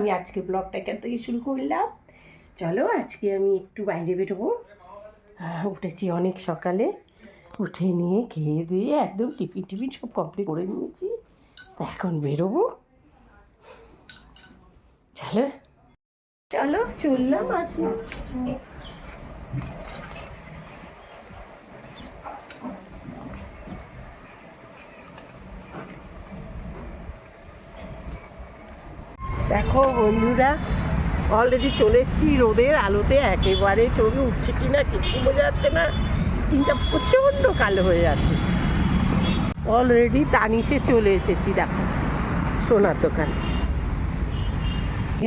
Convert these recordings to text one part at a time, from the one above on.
আমি আজকে ব্লগটা এখান থেকে শুরু করলাম। চলো আজকে আমি একটু বাইরে বেরোবো। উঠেছি অনেক সকালে। উঠে নিয়ে খেয়ে দিয়ে একদম টিফিন টিফিন সব কমপ্লিট করে নিয়েছি। এখন বেরোবো। চলো। চলো, চললাম আসি দেখো বন্ধুরা অলরেডি চলে এসেছি রোদের আলোতে, একেবারে ছবি উঠছে কি না, কিছু বোঝা যাচ্ছে না, স্কিনটা প্রচণ্ড কালো হয়ে যাচ্ছে। অলরেডি তানিশে চলে এসেছি, দেখো, সোনার দোকান।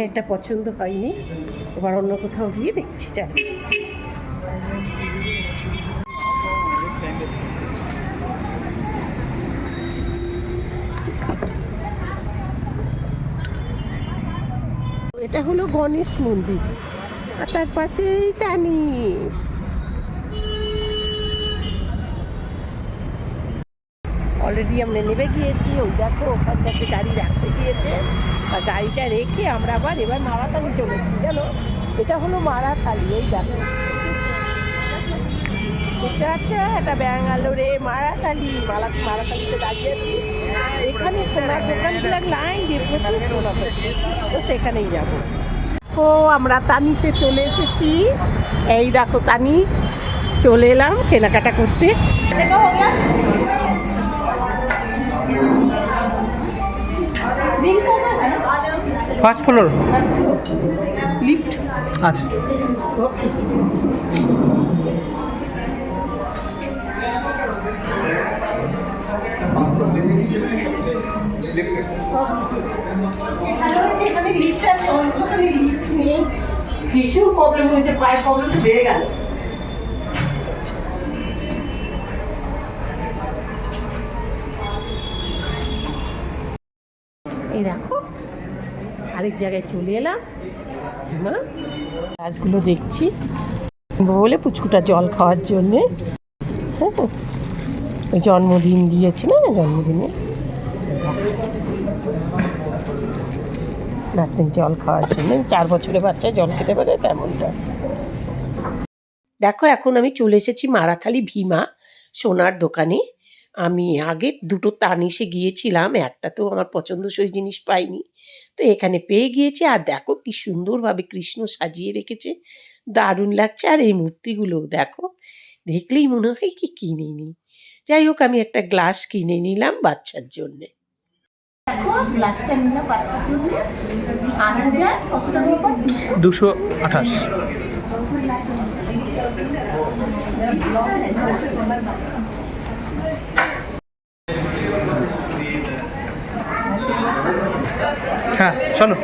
এটা পছন্দ হয়নি, এবার অন্য কোথাও গিয়ে দেখছি, চলো। হলো গণেশ মন্দির। আর তার পাশেই টানিস অলরেডি আমরা নেমে গিয়েছি, ওই দেখো ওখানটাতে গাড়ি রাখতে গিয়েছে। আর গাড়িটা রেখে আমরা আবার এবার মারাতালি চলেছি জানো? এটা হলো মারাতালি এই দেখো। দেখতে পাচ্ছ? এটা ব্যাঙ্গালোরে মারাতালি মারা মারাতালিতে দাঁড়িয়ে আছি। এখানে সোনার দোকানগুলো লাইন দিয়ে প্রচুর সোনা তো সেখানেই যাব। ও আমরা তানিশে চলে এসেছি। এই দেখো তানিশ চলে এলাম কেনাকাটা করতে। ফার্স্ট ফ্লোর লিফট আচ্ছা। লিফট ভীষণ প্রবলেম হয়েছে প্রবলেম বেড়ে গেল। এই দেখো, আরেক জায়গায় চলে এলাম। হ্যাঁ গাছগুলো দেখছি। বলে পুচকুটা জল খাওয়ার জন্যে। হ্যাঁ ওই জন্মদিন দিয়েছি না, জন্মদিনে? নাতনি জল খাওয়ার জন্য চার বছরের বাচ্চা, জল খেতে পারে তেমনটা। দেখো, এখন আমি চলে এসেছি মারাথালি ভীমা সোনার দোকানে। আমি আগে দুটো তানিশে গিয়েছিলাম, একটা তো আমার পছন্দসই জিনিস পাইনি। তো এখানে পেয়ে গিয়েছি, আর দেখো কি সুন্দরভাবে কৃষ্ণ সাজিয়ে রেখেছে। দারুণ লাগছে, আর এই মূর্তিগুলো দেখো, দেখলেই মনে হয় কি কিনে নিই যাই হোক, আমি একটা গ্লাস কিনে নিলাম বাচ্চার জন্যে। দুশো আঠাশ। হ্যাঁ চলো।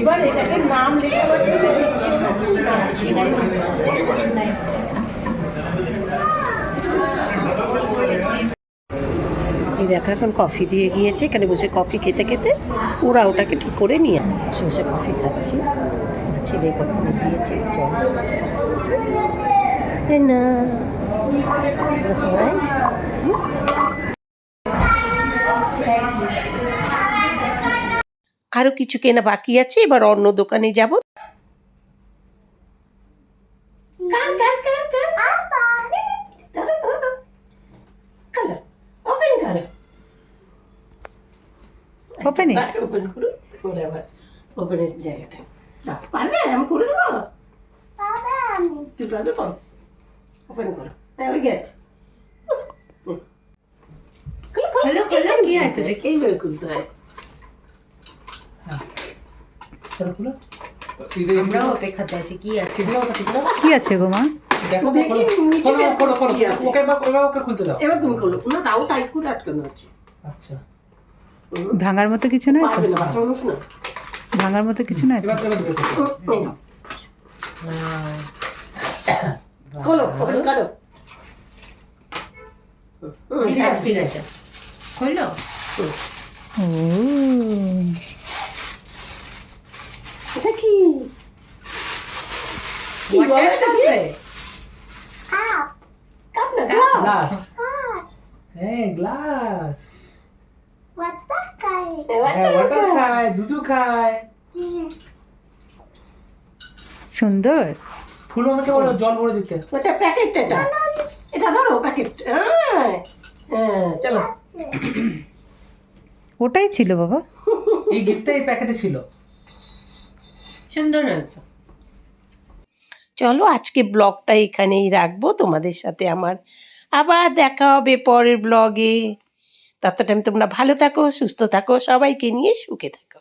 এবার এটাকে নাম লেখা পাচ্ছি এই দেখো এখন কফি দিয়ে গিয়েছে এখানে বসে কফি খেতে খেতে ওরা ওটাকে ঠিক করে নিয়ে বসে বসে কফি খাচ্ছি। ছেলে কফি দিয়েছে না। আরও কিছু কেনা বাকি আছে এবার অন্য দোকানে যাব. ওপেন করো ওর আবার ওপেনের জায়গাটা দাও, পারবে আমি করে দেবো তুই পারবে করো ওপেন করো হ্যাঁ ওই গেছে কি আছে দেখি? এইভাবে খুলতে হয় আমরাও অপেক্ষাতে আছি কি আছে কি আছে গো মা করো, এবার তুমি খোলো না তাও টাইট করে আটকানো আছে আচ্ছা ভাঙার মতো কিছু নয় তো? পারবে না বাচ্চা মানুষ না। ভাঙার মতো কিছু নয় তো? এবার এবার দুটো করো। এই নাও। খোলো ওপেন করো হুম, ঠিক আছে ঠিক আছে খোলো। ও। এটা কি? কি বলো ওয়াটার এটা কি? কাপে। কাপ না গ্লাস হ্যাঁ গ্লাস খায়। দুধু খায় সুন্দর। ফুল আমাকে বলো জল ভরে দিতে। ওটা প্যাকেট এটা। এটা ধরো প্যাকেট হ্যাঁ হ্যাঁ চলো। ওটাই ছিল বাবা। এই গিফটটা এই প্যাকেটে ছিল। সুন্দর হয়েছে। চলো আজকে ব্লগটা এখানেই রাখব। তোমাদের সাথে আমার আবার দেখা হবে পরের ব্লগে। তত টাইম তোমরা ভালো থাকো সুস্থ থাকো সবাইকে নিয়ে সুখে থাকো।